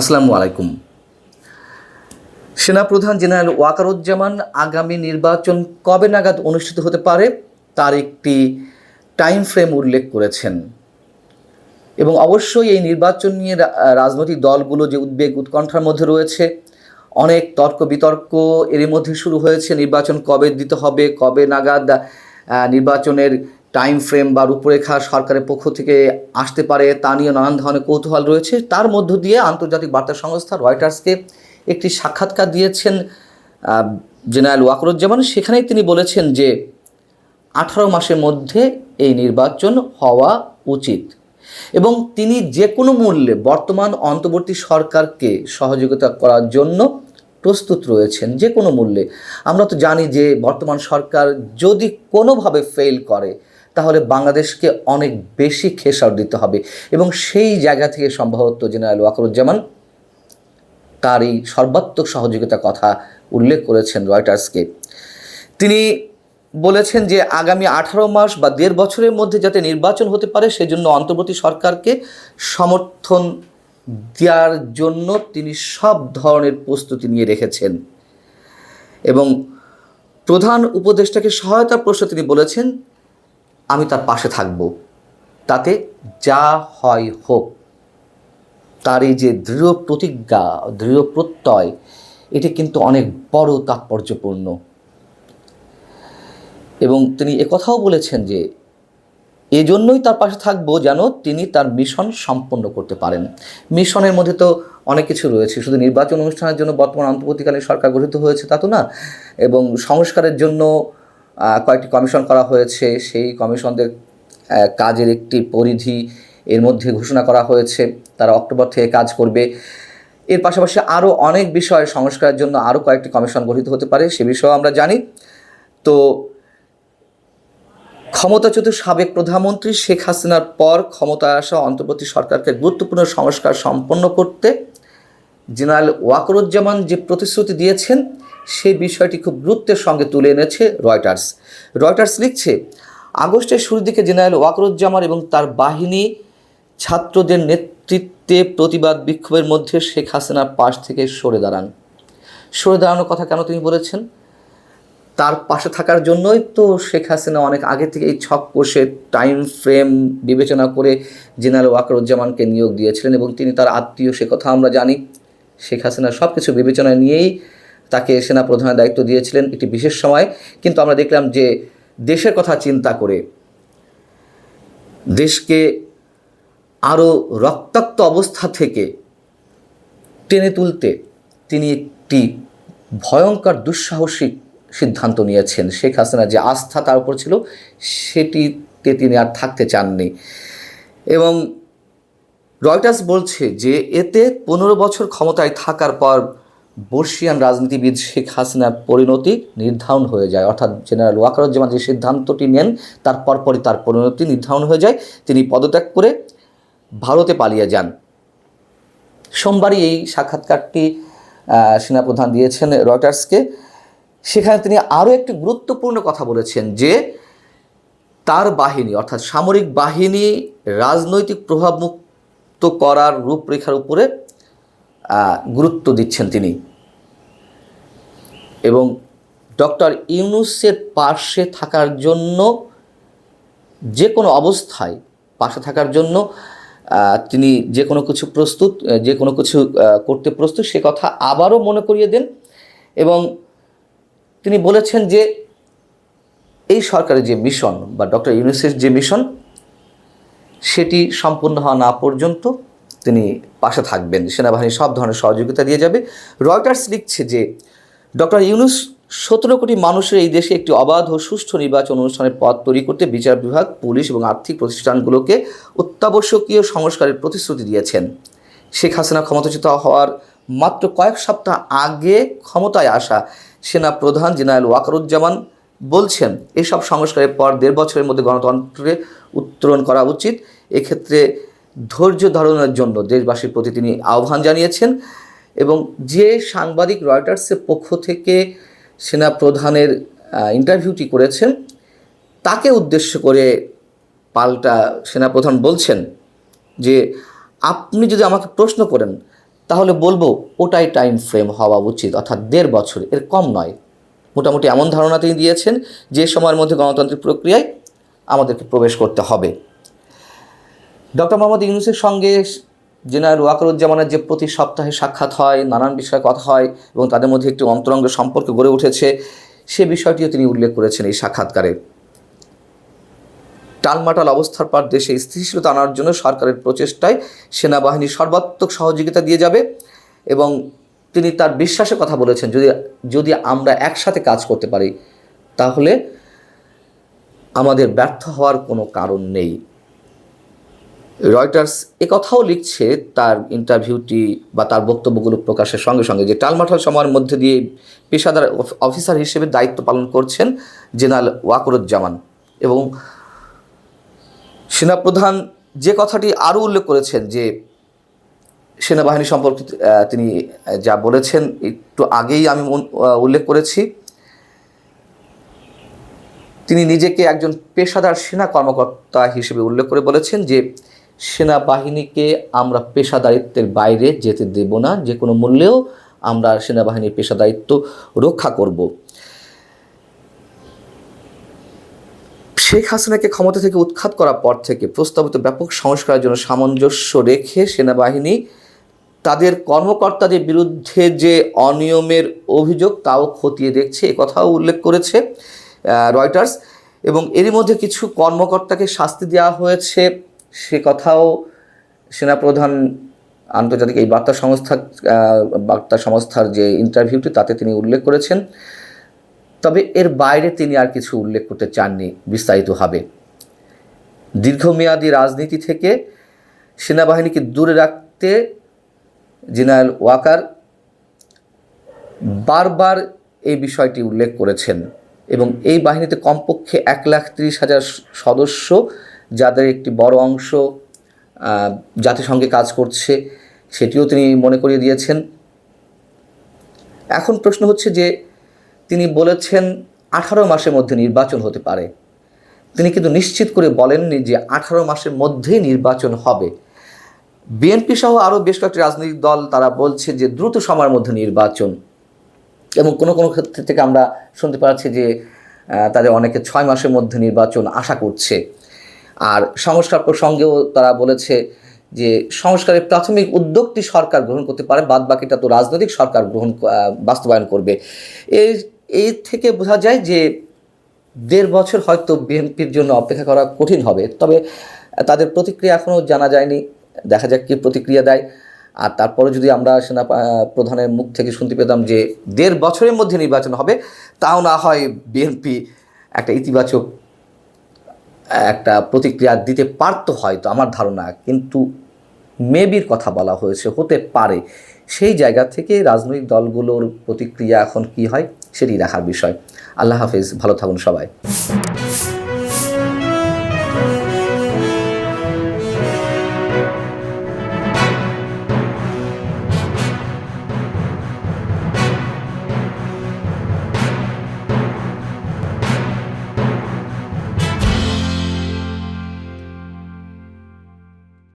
আসসালামু আলাইকুম। সেনাপ্রধান জেনারেল ওয়াকারুজ্জামান, আগামী নির্বাচন কবে নাগাদ অনুষ্ঠিত হতে পারে তার একটি টাইম ফ্রেম উল্লেখ করেছেন। এবং অবশ্যই এই নির্বাচন নিয়ে রাজনৈতিক দলগুলো যে উদ্বেগ উৎকণ্ঠার মধ্যে রয়েছে, অনেক তর্ক বিতর্ক এর মধ্যে শুরু হয়েছে, নির্বাচন কবে দিতে হবে, কবে নাগাদ নির্বাচনের টাইম ফ্রেম বা রূপরেখা সরকারের পক্ষ থেকে আসতে পারে তা নিয়ে নানান ধরনের কৌতূহল রয়েছে। তার মধ্য দিয়ে আন্তর্জাতিক বার্তা সংস্থা রয়টার্সকে একটি সাক্ষাৎকার দিয়েছেন জেনারেল ওয়াকরুজ্জামান। সেখানেই তিনি বলেছেন যে, আঠারো মাসের মধ্যে এই নির্বাচন হওয়া উচিত। এবং তিনি যে কোনো মূল্যে বর্তমান অন্তর্বর্তী সরকারকে সহযোগিতা করার জন্য প্রস্তুত রয়েছেন, যে কোনো মূল্যে। আমরা তো জানি যে বর্তমান সরকার যদি কোনোভাবে ফেল করে তাহলে বাংলাদেশকে অনেক বেশি খেসার দিতে হবে। এবং সেই জায়গা থেকে সম্ভবত জেনারেল ওয়াকরুজ্জামান তার এই সর্বাত্মক সহযোগিতার কথা উল্লেখ করেছেন রয়টার্সকে। তিনি বলেছেন যে, আগামী আঠারো মাস বা দেড় বছরের মধ্যে যাতে নির্বাচন হতে পারে, সেজন্য অন্তর্বর্তী সরকারকে সমর্থন দেওয়ার জন্য তিনি সব ধরনের প্রস্তুতি নিয়ে রেখেছেন। এবং প্রধান উপদেষ্টাকে সহায়তার প্রশ্নে তিনি বলেছেন আমি তার পাশে থাকব। তাতে যা হয় হোক। তার এই যে দৃঢ় প্রতিজ্ঞা, দৃঢ় প্রত্যয়, এটি কিন্তু অনেক বড় তাৎপর্যপূর্ণ। এবং তিনি একথাও বলেছেন যে, এজন্যই তার পাশে থাকব যেন তিনি তার মিশন সম্পন্ন করতে পারেন। মিশনের মধ্যে তো অনেক কিছু রয়েছে। শুধু নির্বাচন অনুষ্ঠানের জন্য বর্তমান অন্তর্বর্তীকালীন সরকার গঠিত হয়েছে তা তো না। এবং সংস্কারের জন্য কয়েকটি কমিশন করা হয়েছে। সেই কমিশনদের কাজের একটি পরিধি এর মধ্যে ঘোষণা করা হয়েছে। তারা অক্টোবর থেকে কাজ করবে। এর পাশাপাশি আরও অনেক বিষয় সংস্কারের জন্য আরও কয়েকটি কমিশন গঠিত হতে পারে, সে বিষয়েও আমরা জানি। তো, ক্ষমতাচ্যুত সাবেক প্রধানমন্ত্রী শেখ হাসিনার পর ক্ষমতায় আসা অন্তর্বর্তী সরকারকে গুরুত্বপূর্ণ সংস্কার সম্পন্ন করতে জেনারেল ওয়াকরুজ্জামান যে প্রতিশ্রুতি দিয়েছেন, সেই বিষয়টি খুব গুরুত্বের সঙ্গে তুলে এনেছে রয়টার্স। রয়টার্স লিখছে, আগস্টের শুরুর দিকে জেনারেল ওয়াকরুজ্জামান এবং তার বাহিনী ছাত্রদের নেতৃত্বে প্রতিবাদ বিক্ষোভের মধ্যে শেখ হাসিনার পাশ থেকে সরে দাঁড়ান। সরে দাঁড়ানোর কথা কেন তিনি বলেছেন? তার পাশে থাকার জন্যই তো শেখ হাসিনা অনেক আগে থেকে এই ছক কষে টাইম ফ্রেম বিবেচনা করে জেনারেল ওয়াকরুজ্জামানকে নিয়োগ দিয়েছিলেন এবং তিনি তার আত্মীয়, সে কথা আমরা জানি। শেখ হাসিনা সব কিছু বিবেচনায় নিয়েই তাকে সেনা প্রধানের দায়িত্ব দিয়েছিলেন একটি বিশেষ সময়। কিন্তু আমরা দেখলাম যে দেশের কথা চিন্তা করে দেশকে আরও রক্তাক্ত অবস্থা থেকে টেনে তুলতে তিনি একটি ভয়ঙ্কর দুঃসাহসিক সিদ্ধান্ত নিয়েছেন। শেখ হাসিনা যে আস্থা তার উপর ছিল, সেটিতে তিনি আর থাকতে চাননি। এবং রয়টার্স বলছে যে এতে পনেরো বছর ক্ষমতায় থাকার পর বর্ষিয়ান রাজনীতিবিদ শেখ হাসিনার পরিণতি নির্ধারণ হয়ে যায়। অর্থাৎ জেনারেল ওয়াকারুজ্জামান যে সিদ্ধান্তটি নেন, তার পরপরই তার পরিণতি নির্ধারণ হয়ে যায়। তিনি পদত্যাগ করে ভারতে পালিয়ে যান। সোমবারই এই সাক্ষাৎকারটি সেনাপ্রধান দিয়েছেন রয়টার্সকে। সেখানে তিনি আরও একটি গুরুত্বপূর্ণ কথা বলেছেন যে তার বাহিনী, অর্থাৎ সামরিক বাহিনী, রাজনৈতিক প্রভাবমুক্ত করার রূপরেখার উপরে গুরুত্ব দিচ্ছেন তিনি। এবং ডক্টর ইউনুসের পাশে থাকার জন্য যে কোনো অবস্থায় পাশে থাকার জন্য তিনি যে কোনো কিছু প্রস্তুত যে কোনো কিছু করতে প্রস্তুত, সে কথা আবারও মনে করিয়ে দেন। এবং তিনি বলেছেন যে, এই সরকারের যে মিশন বা ডক্টর ইউনুসের যে মিশন সেটি সম্পূর্ণ হওয়া না পর্যন্ত তিনি পাশে থাকবেন। সেনাবাহিনী সব ধরনের সহযোগিতা দিয়ে যাবে। রয়টার্স লিখছে যে, ডক্টর ইউনুস সতেরো কোটি মানুষের এই দেশে একটি অবাধ ও সুষ্ঠু নির্বাচন অনুষ্ঠানের পথ তৈরি করতে বিচার বিভাগ, পুলিশ এবং আর্থিক প্রতিষ্ঠানগুলোকে অত্যাবশ্যকীয় সংস্কারের প্রতিশ্রুতি দিয়েছেন। শেখ হাসিনা ক্ষমতাচ্যুত হওয়ার মাত্র কয়েক সপ্তাহ আগে ক্ষমতায় আসা সেনা প্রধান জেনারেল ওয়াকারুজ্জামান বলছেন, এসব সংস্কারের পর দেড় বছরের মধ্যে গণতন্ত্রে উত্তরণ করা উচিত। এক্ষেত্রে ধৈর্য ধারণের জন্য দেশবাসীর প্রতি তিনি আহ্বান জানিয়েছেন এবং যে সাংবাদিক রয়টার্সের পক্ষ থেকে সেনা প্রধানের ইন্টারভিউটি করেছেন, তাকে উদ্দেশ্য করে পাল্টা সেনাপ্রধান বলছেন যে, আপনি যদি আমাকে প্রশ্ন করেন, তাহলে বলব ওটাই টাইম ফ্রেম হওয়া উচিত, অর্থাৎ দেড় বছর, এর কম নয়। মোটামুটি এমন ধারণা তিনি দিয়েছেন যে সময়ের মধ্যে গণতান্ত্রিক প্রক্রিয়ায় আমাদেরকে প্রবেশ করতে হবে। ডক্টর মোহাম্মদ ইউনুসের সঙ্গে জেনারেল ওয়াকরুজ্জামানের যে প্রতি সপ্তাহে সাক্ষাৎ হয়, নানান বিষয়ে কথা হয় এবং তাদের মধ্যে একটি অন্তরঙ্গ সম্পর্ক গড়ে উঠেছে, সে বিষয়টিও তিনি উল্লেখ করেছেন এই সাক্ষাৎকারে। টালমাটাল অবস্থার পর দেশে স্থিতিশীলতা আনার জন্য সরকারের প্রচেষ্টায় সেনাবাহিনী সর্বাত্মক সহযোগিতা দিয়ে যাবে এবং তিনি তার বিশ্বাসের কথা বলেছেন, যদি যদি আমরা একসাথে কাজ করতে পারি, তাহলে আমাদের ব্যর্থ হওয়ার কোনো কারণ নেই। রয়টার্স কথাও লিখছে তার ইন্টারভিউটি বা তার বক্তব্যগুলো প্রকাশের সঙ্গে সঙ্গে যে টালমাটাল সময়ের মধ্যে দিয়ে পেশাদার অফ- অফিসার হিসেবে দায়িত্ব পালন করছেন জেনারেল ওয়াকরুজ্জামান এবং সেনাপ্রধান যে কথাটি আরও উল্লেখ করেছেন যে সেনাবাহিনী সম্পর্কে তিনি যা বলেছেন, একটু আগেই আমি উল্লেখ করেছি। তিনি নিজেকে একজন পেশাদার সেনা কর্মকর্তা হিসেবে উল্লেখ করে বলেছেন যে, সেনাবাহিনীকে আমরা পেশাদারিত্বের বাইরে যেতে দেব না, যে কোনো মূল্যেও আমরা সেনাবাহিনীর পেশাদারিত্ব রক্ষা করব। শেখ হাসিনাকে ক্ষমতা থেকে উৎখাত করার পর থেকে প্রস্তাবিত ব্যাপক সংস্কারের জন্য সামঞ্জস্য রেখে সেনাবাহিনী তাদের কর্মকর্তাদের বিরুদ্ধে যে অনিয়মের অভিযোগ, তাও খতিয়ে দেখছে কথাও উল্লেখ করেছে রয়টার্স এবং এরই মধ্যে কিছু কর্মকর্তাকে শাস্তি দেওয়া হয়েছে, সে কথাও সেনাপ্রধান আন্তর্জাতিক এই বার্তা সংস্থা বার্তা সংস্থার যে ইন্টারভিউটি তাতে তিনি উল্লেখ করেছেন। তবে এর বাইরে তিনি আর কিছু উল্লেখ করতে চাননি বিস্তারিতভাবে দীর্ঘমেয়াদী রাজনীতি থেকে সেনাবাহিনীকে দূরে রাখতে জেনারেল ওয়াকার বারবার এই বিষয়টি উল্লেখ করেছেন এবং এই বাহিনীতে কমপক্ষে এক লাখ তিরিশ হাজার সদস্য, যাদের একটি বড় অংশ জাতিসংঘে কাজ করছে, সেটিও তিনি মনে করিয়ে দিয়েছেন। এখন প্রশ্ন হচ্ছে যে, তিনি বলেছেন আঠারো মাসের মধ্যে নির্বাচন হতে পারে। তিনি কিন্তু নিশ্চিত করে বলেননি যে আঠারো মাসের মধ্যেই নির্বাচন হবে। বিএনপি সহ আরও বেশ কয়েকটি রাজনৈতিক দল তারা বলছে যে দ্রুত সময়ের মধ্যে নির্বাচন। এবং কোনো কোনো ক্ষেত্র থেকে আমরা শুনতে পাচ্ছি যে তাদের অনেকে ছয় মাসের মধ্যে নির্বাচন আশা করছে। আর সংস্কার প্রসঙ্গেও তারা বলেছে যে, সংস্কারের প্রাথমিক উদ্যোগটি সরকার গ্রহণ করতে পারে বাদ বাকিটা তো রাজনৈতিক সরকার গ্রহণ বাস্তবায়ন করবে। এই এই থেকে বোঝা যায় যে, দেড় বছর হয়তো বিএনপির জন্য অপেক্ষা করা কঠিন হবে। তবে তাদের প্রতিক্রিয়া এখনও জানা যায়নি। দেখা যাক কী প্রতিক্রিয়া দেয়। আর তারপরে যদি আমরা সেনা প্রধানের মুখ থেকে শুনতে পেতাম যে দেড় বছরের মধ্যে নির্বাচন হবে, তাও না হয় বিএনপি একটা ইতিবাচক, একটা প্রতিক্রিয়া দিতে পারতো হয়তো, আমার ধারণা। কিন্তু মেবির কথা বলা হয়েছে, হতে পারে। সেই জায়গা থেকে রাজনৈতিক দলগুলোর প্রতিক্রিয়া এখন কি হয়, সেটি দেখার বিষয়। আল্লাহ হাফিজ, ভালো থাকুন সবাই।